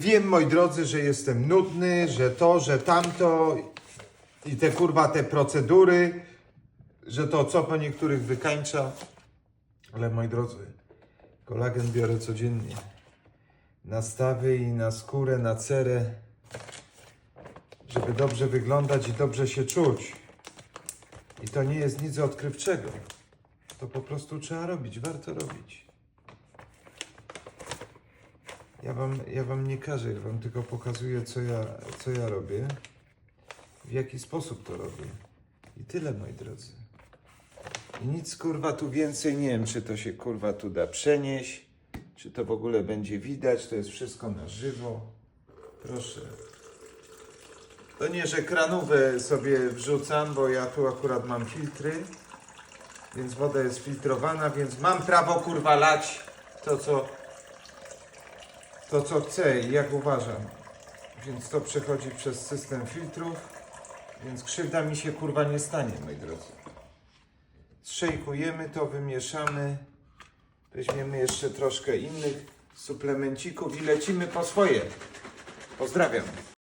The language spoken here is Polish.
wiem, moi drodzy, że jestem nudny, że to, że tamto i te kurwa te procedury, że to co po niektórych wykańcza. Ale moi drodzy, kolagen biorę codziennie. Na stawy i na skórę, na cerę, żeby dobrze wyglądać i dobrze się czuć. I to nie jest nic odkrywczego. To po prostu trzeba robić, warto robić. Ja wam, ja wam nie każę, ja wam tylko pokazuję, co ja, co ja robię, w jaki sposób to robię. I tyle, moi drodzy. I nic kurwa tu więcej nie wiem, czy to się kurwa tu da przenieść, czy to w ogóle będzie widać, to jest wszystko na żywo. Proszę. To nie, że kranówę sobie wrzucam, bo ja tu akurat mam filtry, więc woda jest filtrowana, więc mam prawo kurwa lać to, co to co chcę i jak uważam. Więc to przechodzi przez system filtrów, więc krzywda mi się kurwa nie stanie, moi drodzy. Zszejkujemy to, wymieszamy. Weźmiemy jeszcze troszkę innych suplemencików i lecimy po swoje. Pozdrawiam.